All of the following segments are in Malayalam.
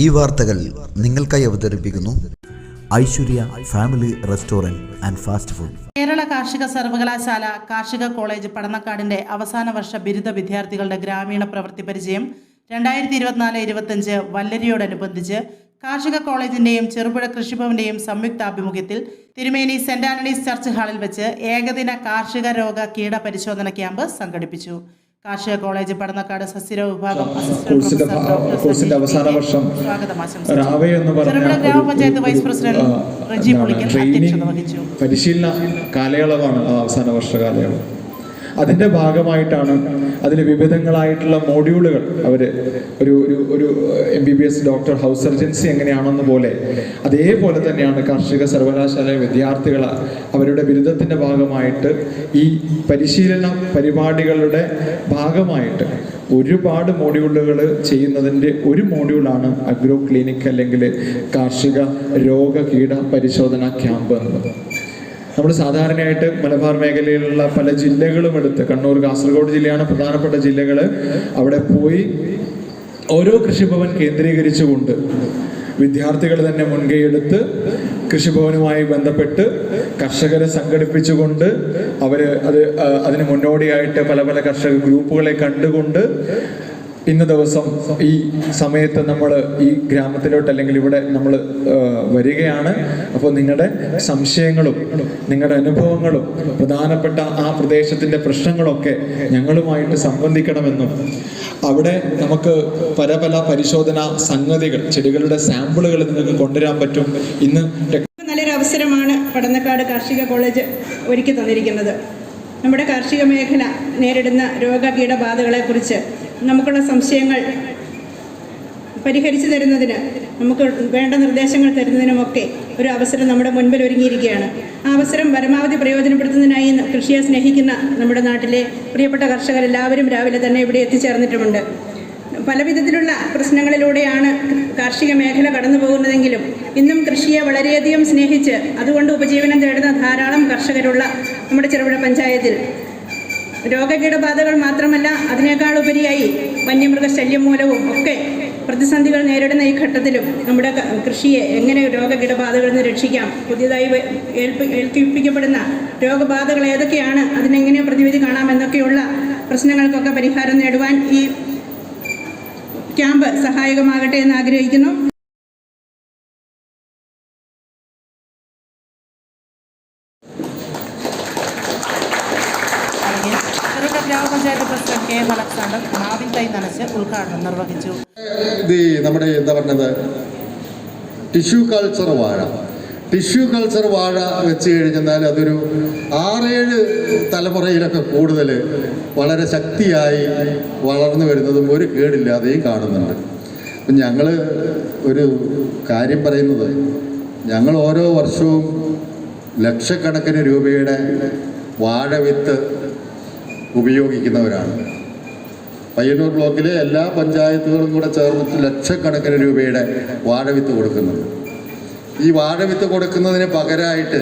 ഈ വാർത്തകൾ നിങ്ങൾക്കായി അവതരിപ്പിക്കുന്നു Aishwarya family restaurant and fast food. Kerala കാർഷിക സർവകലാശാല കാർഷിക കോളേജ് പടന്നക്കാടിന്റെ അവസാന വർഷ ബിരുദ വിദ്യാർത്ഥികളുടെ ഗ്രാമീണ പ്രവൃത്തി പരിചയം രണ്ടായിരത്തി ഇരുപത്തിനാല് ഇരുപത്തഞ്ച് വല്ലരിയോടനുബന്ധിച്ച് കാർഷിക കോളേജിന്റെയും ചെറുപുഴ കൃഷിഭവന്റെയും സംയുക്താഭിമുഖ്യത്തിൽ തിരുമേനി സെന്റ് ആന്റണീസ് ചർച്ച് ഹാളിൽ വെച്ച് ഏകദിന കാർഷിക രോഗ കീട പരിശോധന ക്യാമ്പ് സംഘടിപ്പിച്ചു. കാർഷിക കോളേജ് പടന്നക്കാട് സസ്യരോഗ വിഭാഗം കോഴ്സിന്റെ അവസാന വർഷം രാവേ എന്ന് പറഞ്ഞ ഗ്രാമപഞ്ചായത്ത് വൈസ് പ്രസിഡന്റ് റജി പുളിക്കൽ അധ്യക്ഷത വഹിച്ചു. പരിശീലന കാലയളവാണ് അവസാന വർഷ കാലയളവ്. അതിന്റെ ഭാഗമായിട്ടാണ് അതിൽ വിവിധങ്ങളായിട്ടുള്ള മോഡ്യൂളുകൾ അവർ ഒരു ഒരു ഒരു M B B S doctor house surgency എങ്ങനെയാണെന്ന് പോലെ. അതേപോലെ തന്നെയാണ് കാർഷിക സർവകലാശാല വിദ്യാർത്ഥികൾ അവരുടെ ബിരുദത്തിന്റെ ഭാഗമായിട്ട് ഈ പരിശീലന പരിപാടികളുടെ ഭാഗമായിട്ട് ഒരുപാട് മോഡ്യൂളുകൾ ചെയ്യുന്നതിന്റെ ഒരു മോഡ്യൂളാണ് അഗ്രോ ക്ലിനിക് അല്ലെങ്കിൽ കാർഷിക രോഗ കീട പരിശോധന ക്യാമ്പ് എന്നുള്ളത് നമ്മൾ സാധാരണയായിട്ട് മലബാർ മേഖലയിലുള്ള പല ജില്ലകളും എടുത്ത് കണ്ണൂർ കാസർഗോഡ് ജില്ലയാണ് പ്രധാനപ്പെട്ട ജില്ലകൾ അവിടെ പോയി ഓരോ കൃഷിഭവൻ കേന്ദ്രീകരിച്ചുകൊണ്ട് വിദ്യാർത്ഥികൾ തന്നെ മുൻകൈയെടുത്ത് കൃഷിഭവനുമായി ബന്ധപ്പെട്ട് കർഷകരെ സംഘടിപ്പിച്ചുകൊണ്ട് അവർ അത് അതിന് മുന്നോടിയായിട്ട് പല പല കർഷക ഗ്രൂപ്പുകളെ കണ്ടുകൊണ്ട് ഇന്ന ദിവസം ഈ സമയത്ത് നമ്മൾ ഈ ഗ്രാമത്തിലോട്ട് അല്ലെങ്കിൽ ഇവിടെ നമ്മൾ വരികയാണ്. അപ്പോൾ നിങ്ങളുടെ സംശയങ്ങളും നിങ്ങളുടെ അനുഭവങ്ങളും പ്രധാനപ്പെട്ട ആ പ്രദേശത്തിന്റെ പ്രശ്നങ്ങളൊക്കെ ഞങ്ങളുമായിട്ട് സംബന്ധിക്കണമെന്നും അവിടെ നമുക്ക് പല പല പരിശോധന സംഗതികൾ ചെടികളുടെ സാമ്പിളുകൾ നിങ്ങൾക്ക് കൊണ്ടുവരാൻ പറ്റും. ഇന്ന് നല്ലൊരു അവസരമാണ് പടന്നക്കാട് കാർഷിക കോളേജ് ഒരുക്കി തന്നിരിക്കുന്നത്. നമ്മുടെ കാർഷിക മേഖല നേരിടുന്ന രോഗകീടബാധകളെക്കുറിച്ച് നമുക്കുള്ള സംശയങ്ങൾ പരിഹരിച്ചു തരുന്നതിന് നമുക്ക് വേണ്ട നിർദ്ദേശങ്ങൾ തരുന്നതിനുമൊക്കെ ഒരു അവസരം നമ്മുടെ മുൻപിൽ ഒരുങ്ങിയിരിക്കുകയാണ്. ആ അവസരം പരമാവധി പ്രയോജനപ്പെടുത്തുന്നതിനായി കൃഷിയെ സ്നേഹിക്കുന്ന നമ്മുടെ നാട്ടിലെ പ്രിയപ്പെട്ട കർഷകരെല്ലാവരും രാവിലെ തന്നെ ഇവിടെ എത്തിച്ചേർന്നിട്ടുമുണ്ട്. പല വിധത്തിലുള്ള പ്രശ്നങ്ങളിലൂടെയാണ് കാർഷിക മേഖല കടന്നു പോകുന്നതെങ്കിലും ഇന്നും കൃഷിയെ വളരെയധികം സ്നേഹിച്ച് അതുകൊണ്ട് ഉപജീവനം തേടുന്ന ധാരാളം കർഷകരുള്ള നമ്മുടെ ചെറുപുഴ പഞ്ചായത്തിൽ രോഗകീടബാധകൾ മാത്രമല്ല അതിനേക്കാൾ ഉപരിയായി വന്യമൃഗ ശല്യം മൂലവും ഒക്കെ പ്രതിസന്ധികൾ നേരിടുന്ന ഈ ഘട്ടത്തിലും നമ്മുടെ കൃഷിയെ എങ്ങനെ രോഗകീടബാധകളിൽ നിന്ന് രക്ഷിക്കാം പുതിയതായി ഏൽപ്പിക്കപ്പെടുന്ന രോഗബാധകൾ ഏതൊക്കെയാണ് അതിനെങ്ങനെ പ്രതിവിധി കാണാം എന്നൊക്കെയുള്ള പ്രശ്നങ്ങൾക്കൊക്കെ പരിഹാരം നേടുവാൻ ഈ ക്യാമ്പ് സഹായകമാകട്ടെ എന്ന് ആഗ്രഹിക്കുന്നു. ചെറുപുഴ ഗ്രാമപഞ്ചായത്ത് പ്രസിഡന്റ് കെ എം അലക്സാണ്ടർ മാവിൻ തൈ നനച്ച് ഉദ്ഘാടനം നിർവഹിച്ചു ഇത് നമ്മുടെ എന്താ പറഞ്ഞത് ടിഷ്യൂ കൾച്ചർ വാഴ. ടിഷ്യൂ കൾച്ചർ വാഴ വെച്ച് കഴിഞ്ഞാൽ അതൊരു ആറേഴ് തലമുറയിലൊക്കെ കൂടുതൽ വളരെ ശക്തിയായി വളർന്നു വരുന്നതും ഒരു കേടില്ലാതെയും കാണുന്നുണ്ട്. അപ്പം ഞങ്ങൾ ഒരു കാര്യം പറയുന്നത് ഞങ്ങൾ ഓരോ വർഷവും ലക്ഷക്കണക്കിന് രൂപയുടെ വാഴവിത്ത് ഉപയോഗിക്കുന്നവരാണ്. പയ്യന്നൂർ ബ്ലോക്കിലെ എല്ലാ പഞ്ചായത്തുകളും കൂടെ ചേർന്നിട്ട് ലക്ഷക്കണക്കിന് രൂപയുടെ വാഴവിത്ത് കൊടുക്കുന്നത് ഈ വാഴവിത്ത് കൊടുക്കുന്നതിന് പകരമായിട്ട്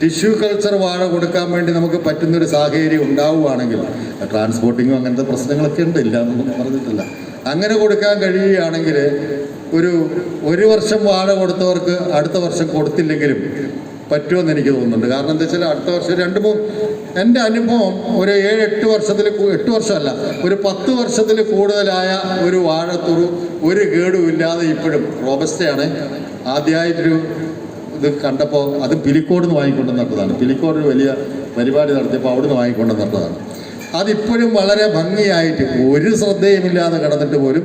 ടിഷ്യൂ കൾച്ചർ വാഴ കൊടുക്കാൻ വേണ്ടി നമുക്ക് പറ്റുന്നൊരു സാഹചര്യം ഉണ്ടാവുകയാണെങ്കിൽ ട്രാൻസ്പോർട്ടിങ്ങും അങ്ങനത്തെ പ്രശ്നങ്ങളൊക്കെ ഉണ്ട് ഇല്ല എന്നൊന്നും പറഞ്ഞിട്ടില്ല. അങ്ങനെ കൊടുക്കാൻ കഴിയുകയാണെങ്കിൽ ഒരു ഒരു വർഷം വാഴ കൊടുത്തവർക്ക് അടുത്ത വർഷം കൊടുത്തില്ലെങ്കിലും പറ്റുമെന്ന് എനിക്ക് തോന്നുന്നുണ്ട്. കാരണം എന്താ വെച്ചാൽ അടുത്ത വർഷം രണ്ട് മൂന്ന് എന്റെ അനുഭവം ഒരു ഏഴ് എട്ട് വർഷത്തിൽ എട്ട് വർഷമല്ല ഒരു പത്ത് വർഷത്തിൽ കൂടുതലായ ഒരു വാഴത്തുറു ഒരു കേടും ഇല്ലാതെ ഇപ്പോഴും റോബസ്റ്റയാണ്. ആദ്യമായിട്ടൊരു ഇത് കണ്ടപ്പോൾ അത് പിലിക്കോട് നിന്ന് വാങ്ങിക്കൊണ്ട് നട്ടതാണ് പിലിക്കോട് ഒരു വലിയ പരിപാടി നടത്തിയപ്പോൾ അവിടുന്ന് വാങ്ങിക്കൊണ്ട് നട്ടതാണ് അതിപ്പോഴും വളരെ ഭംഗിയായിട്ട് ഒരു ശ്രദ്ധയുമില്ലാതെ കിടന്നിട്ട് പോലും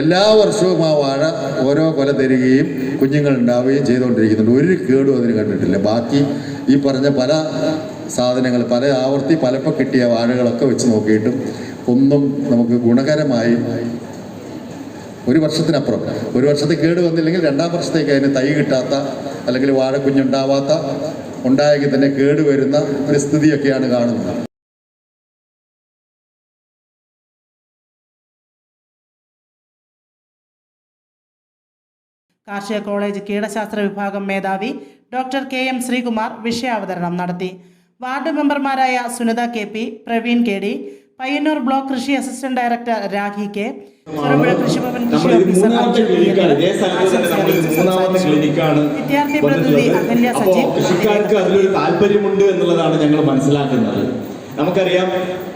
എല്ലാ വർഷവും ആ വാഴ ഓരോ കൊല തരികയും കുഞ്ഞുങ്ങൾ ഉണ്ടാവുകയും ചെയ്തുകൊണ്ടിരിക്കുന്നുണ്ട്. ഒരു കേടും അതിന് കണ്ടിട്ടില്ല. ബാക്കി ഈ പറഞ്ഞ പല സാധനങ്ങൾ പല ആവർത്തി പലപ്പോൾ കിട്ടിയ വാഴകളൊക്കെ വെച്ച് നോക്കിയിട്ടും ഒന്നും നമുക്ക് ഗുണകരമായി ഒരു വർഷത്തിനപ്പുറം. ഒരു വർഷത്തെ കേട് വന്നില്ലെങ്കിൽ രണ്ടാം വർഷത്തേക്ക് അതിന് തൈ കിട്ടാത്ത അല്ലെങ്കിൽ വാഴക്കുഞ്ഞുണ്ടാവാത്ത ഉണ്ടായെങ്കിൽ തന്നെ കേട് വരുന്ന ഒരു സ്ഥിതിയൊക്കെയാണ് കാണുന്നത്. കാർഷിക കോളേജ് കീടശാസ്ത്ര വിഭാഗം മേധാവി ഡോക്ടർ കെ എം ശ്രീകുമാർ വിഷയാവതരണം നടത്തി. വാർഡ് മെമ്പർമാരായ Sunitha K P Praveen K D Payyanur block കൃഷി assistant director Rakhi K Cherupuzha Krishibhavan കൃഷി ഓഫീസർ വിദ്യാർത്ഥി പ്രതിനിധി. അഹല്യ സജീവ് കൃഷിക്കാർക്ക് അതിലൊരു താല്പര്യമുണ്ട് എന്നുള്ളതാണ് ഞങ്ങൾ മനസ്സിലാക്കുന്നത്. നമുക്കറിയാം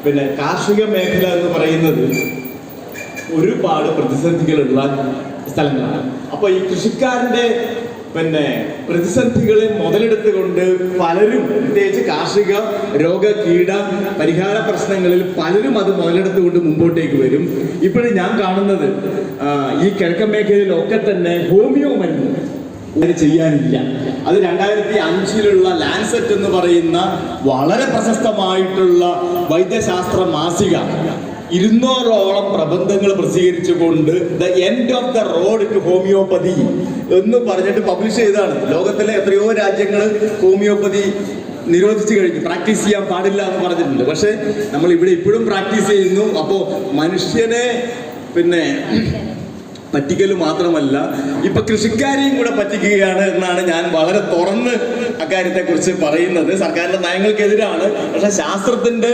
പിന്നെ കാർഷിക മേഖല എന്ന് പറയുന്നത് ഒരുപാട് പ്രതിസന്ധികൾ ഉള്ള സ്ഥലങ്ങളാണ്. അപ്പോൾ ഈ കൃഷിക്കാരന്റെ പിന്നെ പ്രതിസന്ധികളെ മുതലെടുത്തുകൊണ്ട് പലരും പ്രത്യേകിച്ച് കാർഷിക രോഗ കീട പരിഹാര പ്രശ്നങ്ങളിൽ പലരും അത് മുതലെടുത്തുകൊണ്ട് മുമ്പോട്ടേക്ക് വരും. ഇപ്പോഴും ഞാൻ കാണുന്നത് ഈ കിഴക്കൻ മേഖലയിലൊക്കെ തന്നെ ഹോമിയോ മരുന്ന് അങ്ങനെ ചെയ്യാനില്ല. അത് രണ്ടായിരത്തി അഞ്ചിലുള്ള ലാൻസെറ്റ് എന്ന് പറയുന്ന വളരെ പ്രശസ്തമായിട്ടുള്ള വൈദ്യശാസ്ത്ര മാസിക. ഇരുന്നൂറോളം പ്രബന്ധങ്ങൾ പ്രസിദ്ധീകരിച്ചുകൊണ്ട് the end of the road to homoeopathy എന്ന് പറഞ്ഞിട്ട് പബ്ലിഷ് ചെയ്തതാണ്. ലോകത്തിലെ എത്രയോ രാജ്യങ്ങൾ ഹോമിയോപ്പതി നിരോധിച്ചു കഴിഞ്ഞു. പ്രാക്ടീസ് ചെയ്യാൻ പാടില്ല എന്ന് പറഞ്ഞിട്ടുണ്ട്. പക്ഷേ നമ്മൾ ഇവിടെ ഇപ്പോഴും പ്രാക്ടീസ് ചെയ്യുന്നു. അപ്പോൾ മനുഷ്യനെ പിന്നെ പറ്റിക്കൽ മാത്രമല്ല ഇപ്പൊ കൃഷിക്കാരെയും കൂടെ പറ്റിക്കുകയാണ് എന്നാണ് ഞാൻ വളരെ തുറന്ന് അക്കാര്യത്തെ കുറിച്ച് പറയുന്നത് സർക്കാരിന്റെ നയങ്ങൾക്കെതിരാണ്. പക്ഷെ ശാസ്ത്രത്തിന്റെ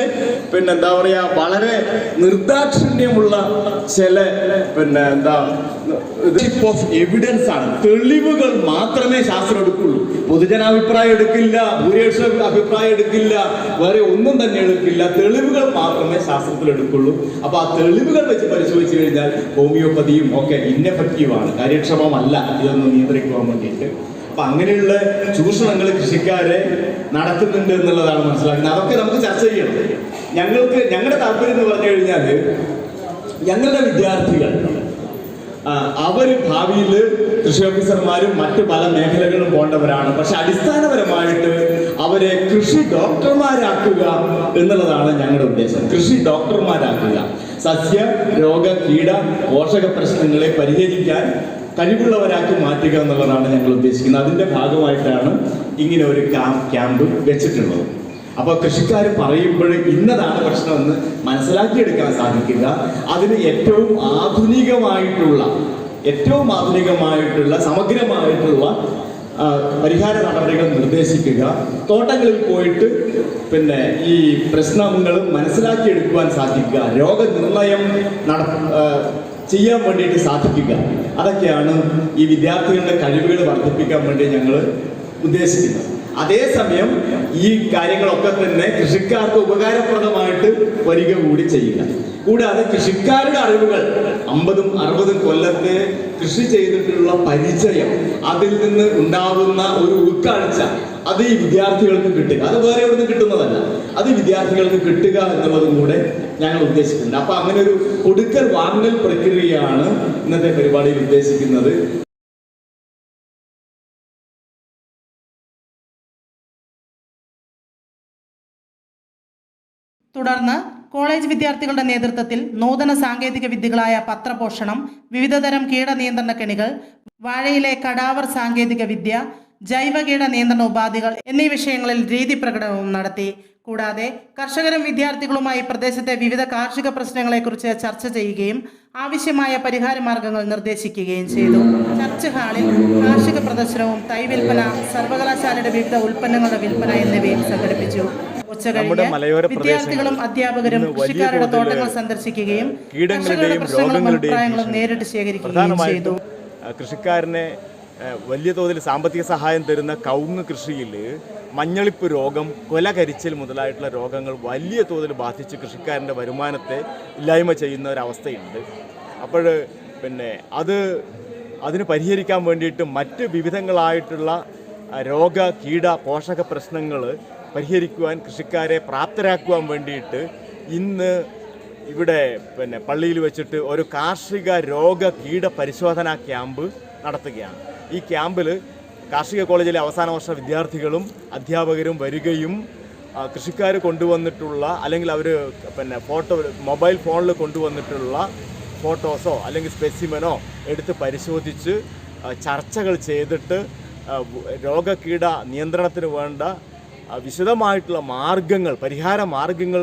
പിന്നെ എന്താ പറയാ വളരെ നിർദാക്ഷിണ്യമുള്ള ചില പിന്നെ എന്താ ഓഫ് എവിഡൻസ് ആണ്. തെളിവുകൾ മാത്രമേ ശാസ്ത്രം എടുക്കുള്ളൂ. പൊതുജനാഭിപ്രായം എടുക്കില്ല ഭൂരിപക്ഷ അഭിപ്രായം എടുക്കില്ല വേറെ ഒന്നും തന്നെ എടുക്കില്ല. തെളിവുകൾ മാത്രമേ ശാസ്ത്രത്തിൽ എടുക്കുള്ളൂ. അപ്പൊ ആ തെളിവുകൾ വെച്ച് പരിശോധിച്ചു കഴിഞ്ഞാൽ ഹോമിയോപ്പതിയും ഒക്കെ ഇന്നെഫക്റ്റീവ് ആണ്. കാര്യക്ഷമമല്ല. ഇതൊന്ന് നിയന്ത്രിക്കുവാൻ വേണ്ടിയിട്ട്. അപ്പൊ അങ്ങനെയുള്ള ചൂഷണങ്ങൾ കൃഷിക്കാരെ നടത്തുന്നുണ്ട് എന്നുള്ളതാണ് മനസ്സിലാക്കുന്നത്. അതൊക്കെ നമുക്ക് ചർച്ച ചെയ്യണം. ഞങ്ങൾക്ക് ഞങ്ങളുടെ താല്പര്യം എന്ന് പറഞ്ഞു കഴിഞ്ഞാൽ ഞങ്ങളുടെ വിദ്യാർത്ഥികൾ അവർ ഭാവിയിൽ കൃഷി ഓഫീസർമാരും മറ്റു പല മേഖലകളിലും പോകേണ്ടവരാണ്. പക്ഷെ അടിസ്ഥാനപരമായിട്ട് അവരെ കൃഷി ഡോക്ടർമാരാക്കുക എന്നുള്ളതാണ് ഞങ്ങളുടെ ഉദ്ദേശം. കൃഷി ഡോക്ടർമാരാക്കുക. സസ്യ രോഗ കീട പോഷക പ്രശ്നങ്ങളെ പരിഹരിക്കാൻ കഴിവുള്ളവരാക്കി മാറ്റുക എന്നുള്ളതാണ് ഞങ്ങൾ ഉദ്ദേശിക്കുന്നത്. അതിന്റെ ഭാഗമായിട്ടാണ് ഇങ്ങനെ ഒരു ക്യാമ്പ് വെച്ചിട്ടുള്ളത്. അപ്പോൾ കൃഷിക്കാർ പറയുമ്പോൾ ഇന്നതാണ് പ്രശ്നമെന്ന് മനസ്സിലാക്കിയെടുക്കാൻ സാധിക്കുക അതിന് ഏറ്റവും ആധുനികമായിട്ടുള്ള ഏറ്റവും ആധുനികമായിട്ടുള്ള സമഗ്രമായിട്ടുള്ള പരിഹാര നടപടികൾ നിർദ്ദേശിക്കുക. തോട്ടങ്ങളിൽ പോയിട്ട് പിന്നെ ഈ പ്രശ്നങ്ങൾ മനസ്സിലാക്കിയെടുക്കുവാൻ സാധിക്കുക. രോഗനിർണയം നട ചെയ്യാൻ വേണ്ടിയിട്ട് സാധിക്കുക അതൊക്കെയാണ് ഈ വിദ്യാർത്ഥികളുടെ കഴിവുകൾ വർദ്ധിപ്പിക്കാൻ വേണ്ടി ഞങ്ങൾ ഉദ്ദേശിക്കുന്നത്. അതേസമയം ഈ കാര്യങ്ങളൊക്കെ തന്നെ കൃഷിക്കാർക്ക് ഉപകാരപ്രദമായിട്ട് വരിക കൂടി ചെയ്യുക. കൂടാതെ കൃഷിക്കാരുടെ അറിവുകൾ അമ്പതും അറുപതും കൊല്ലത്തെ കൃഷി ചെയ്തിട്ടുള്ള പരിചയം അതിൽ നിന്ന് ഉണ്ടാവുന്ന ഒരു ഉൾക്കാഴ്ച അത് ഈ വിദ്യാർത്ഥികൾക്ക് കിട്ടുക. അത് വേറെ എവിടെ കിട്ടുന്നതല്ല. അത് വിദ്യാർത്ഥികൾക്ക് കിട്ടുക എന്നുള്ളതും കൂടെ ഞങ്ങൾ ഉദ്ദേശിക്കുന്നുണ്ട്. അപ്പൊ അങ്ങനെ ഒരു കൊടുക്കൽ വാങ്ങൽ പ്രക്രിയയാണ് ഇന്നത്തെ പരിപാടിയിൽ ഉദ്ദേശിക്കുന്നത്. തുടർന്ന് കോളേജ് വിദ്യാർത്ഥികളുടെ നേതൃത്വത്തിൽ നൂതന സാങ്കേതിക വിദ്യകളായ പത്രപോഷണം വിവിധതരം കീടനിയന്ത്രണ കെണികൾ വാഴയിലെ കടാവർ സാങ്കേതിക വിദ്യ ജൈവ കീട നിയന്ത്രണ ഉപാധികൾ എന്നീ വിഷയങ്ങളിൽ രീതി പ്രകടനവും നടത്തി. കൂടാതെ കർഷകരും വിദ്യാർത്ഥികളുമായി പ്രദേശത്തെ വിവിധ കാർഷിക പ്രശ്നങ്ങളെക്കുറിച്ച് ചർച്ച ചെയ്യുകയും ആവശ്യമായ പരിഹാര മാർഗങ്ങൾ നിർദ്ദേശിക്കുകയും ചെയ്തു. ചർച്ച് ഹാളിൽ കാർഷിക പ്രദർശനവും തൈ വിൽപ്പന സർവകലാശാലയുടെ വിവിധ ഉൽപ്പന്നങ്ങളുടെ വിൽപ്പന എന്നിവയും സംഘടിപ്പിച്ചു. വിദ്യാർത്ഥികളും അധ്യാപകരും കൃഷിക്കാരുടെ തോട്ടങ്ങൾ സന്ദർശിക്കുകയും കർഷകരുടെ പ്രശ്നങ്ങളും അഭിപ്രായങ്ങളും നേരിട്ട് ശേഖരിക്കുകയും ചെയ്തു. കൃഷിക്കാരനെ വലിയ തോതിൽ സാമ്പത്തിക സഹായം തരുന്ന കവുങ്ങ് കൃഷിയിൽ മഞ്ഞളിപ്പ് രോഗം കൊല കരിച്ചൽ മുതലായിട്ടുള്ള രോഗങ്ങൾ വലിയ തോതിൽ ബാധിച്ച് കൃഷിക്കാരന്റെ വരുമാനത്തെ ഇല്ലായ്മ ചെയ്യുന്ന ഒരവസ്ഥയുണ്ട്. അപ്പോൾ പിന്നെ അത് അതിന് പരിഹരിക്കാൻ വേണ്ടിയിട്ട് മറ്റ് വിവിധങ്ങളായിട്ടുള്ള രോഗ കീട പോഷക പ്രശ്നങ്ങൾ പരിഹരിക്കുവാൻ കൃഷിക്കാരെ പ്രാപ്തരാക്കുവാൻ വേണ്ടിയിട്ട് ഇന്ന് ഇവിടെ പിന്നെ പള്ളിയിൽ വെച്ചിട്ട് ഒരു കാർഷിക രോഗ കീട പരിശോധനാ ക്യാമ്പ് നടത്തുകയാണ്. ഈ ക്യാമ്പിൽ കാർഷിക കോളേജിലെ അവസാന വർഷ വിദ്യാർത്ഥികളും അധ്യാപകരും വരികയും കൃഷിക്കാർ കൊണ്ടുവന്നിട്ടുള്ള അല്ലെങ്കിൽ അവർ പിന്നെ ഫോട്ടോ മൊബൈൽ ഫോണിൽ കൊണ്ടുവന്നിട്ടുള്ള ഫോട്ടോസോ അല്ലെങ്കിൽ സ്പെസിമനോ എടുത്ത് പരിശോധിച്ച് ചർച്ചകൾ ചെയ്തിട്ട് രോഗ കീട രോഗകീട നിയന്ത്രണത്തിന് വേണ്ട വിശദമായിട്ടുള്ള മാർഗങ്ങൾ പരിഹാര മാർഗങ്ങൾ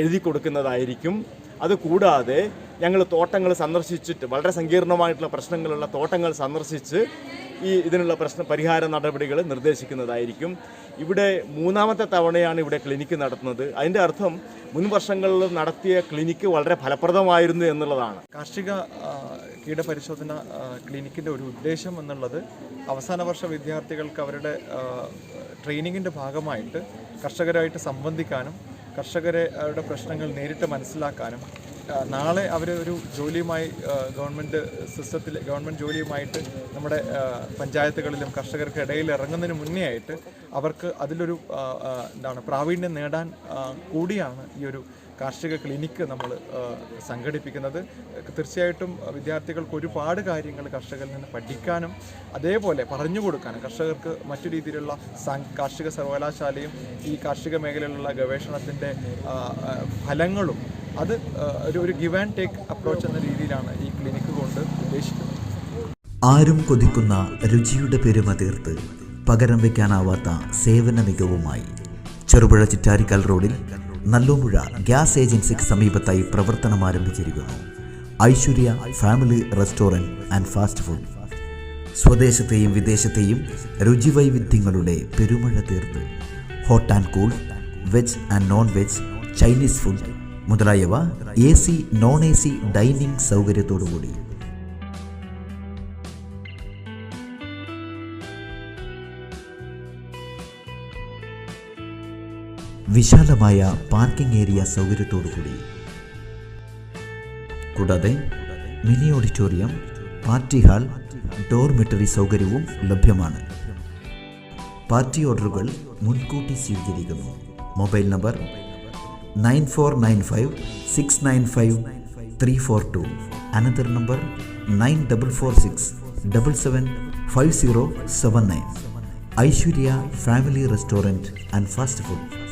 എഴുതി കൊടുക്കുന്നതായിരിക്കും. അതുകൂടാതെ ഞങ്ങൾ തോട്ടങ്ങൾ സന്ദർശിച്ചിട്ട് വളരെ സങ്കീർണമായിട്ടുള്ള പ്രശ്നങ്ങളുള്ള തോട്ടങ്ങൾ സന്ദർശിച്ച് ഈ ഇതിനുള്ള പ്രശ്ന പരിഹാര നടപടികൾ നിർദ്ദേശിക്കുന്നതായിരിക്കും. ഇവിടെ മൂന്നാമത്തെ തവണയാണ് ഇവിടെ ക്ലിനിക്ക് നടത്തുന്നത്. അതിന്റെ അർത്ഥം മുൻ വർഷങ്ങളിൽ നടത്തിയ ക്ലിനിക്ക് വളരെ ഫലപ്രദമായിരുന്നു എന്നുള്ളതാണ്. കാർഷിക കീടപരിശോധന ക്ലിനിക്കിന്റെ ഒരു ഉദ്ദേശം എന്നുള്ളത് അവസാന വർഷ വിദ്യാർത്ഥികൾക്ക് അവരുടെ ട്രെയിനിങ്ങിന്റെ ഭാഗമായിട്ട് കർഷകരായിട്ട് സംബന്ധിക്കാനും കർഷകരെ അവരുടെ പ്രശ്നങ്ങൾ നേരിട്ട് മനസ്സിലാക്കാനും നാളെ അവർ ഒരു ജോലിയുമായി ഗവൺമെന്റ് സിസ്റ്റത്തിൽ ഗവൺമെന്റ് ജോലിയുമായിട്ട് നമ്മുടെ പഞ്ചായത്തുകളിലും കർഷകർക്ക് ഇടയിൽ ഇറങ്ങുന്നതിന് മുന്നേ ആയിട്ട് അവർക്ക് അതിലൊരു എന്താണ് പ്രാവീണ്യം നേടാൻ കൂടിയാണ് ഈ ഒരു കാർഷിക ക്ലിനിക്ക് നമ്മൾ സംഘടിപ്പിക്കുന്നത്. തീർച്ചയായിട്ടും വിദ്യാർത്ഥികൾക്ക് ഒരുപാട് കാര്യങ്ങൾ കർഷകരിൽ നിന്ന് പഠിക്കാനും അതേപോലെ പറഞ്ഞു കൊടുക്കാനും കർഷകർക്ക് മറ്റു രീതിയിലുള്ള കാർഷിക സർവകലാശാലയും ഈ കാർഷിക മേഖലയിലുള്ള ഗവേഷണത്തിന്റെ ഫലങ്ങളും അത് ഒരു ഒരു ഗിവ് ആൻഡ് ടേക്ക് അപ്രോച്ച് എന്ന രീതിയിലാണ് ഈ ക്ലിനിക്ക് കൊണ്ട് ഉദ്ദേശിക്കുന്നത്. ആരും കൊതിക്കുന്ന രുചിയുടെ പെരുമ തീർത്ത് പകരം വയ്ക്കാനാവാത്ത സേവന മികവുമായി ചെറുപുഴ ചിറ്റാരിക്കൽ റോഡിൽ നല്ലോമുഴ ഗ്യാസ് ഏജൻസിക്ക് സമീപത്തായി പ്രവർത്തനം ആരംഭിച്ചിരിക്കുന്നു. Aishwarya family restaurant and fast food. സ്വദേശത്തെയും വിദേശത്തെയും രുചിവൈവിധ്യങ്ങളുടെ പെരുമഴ തീർത്ത് hot and cool veg and non veg Chinese food മുതലായവ A C non A C dining സൗകര്യത്തോടുകൂടി. വിശാലമായ പാർക്കിംഗ് ഏരിയ സൗകര്യത്തോടുകൂടി. കൂടാതെ mini auditorium party hall dormitory സൗകര്യവും ലഭ്യമാണ്. പാർട്ടി ഓർഡറുകൾ മുൻകൂട്ടി സ്വീകരിക്കുന്നു. Mobile number nine four nine five six nine five three four two. Another number nine double four six double seven five zero seven nine. Aishwarya Family Restaurant and Fast Food.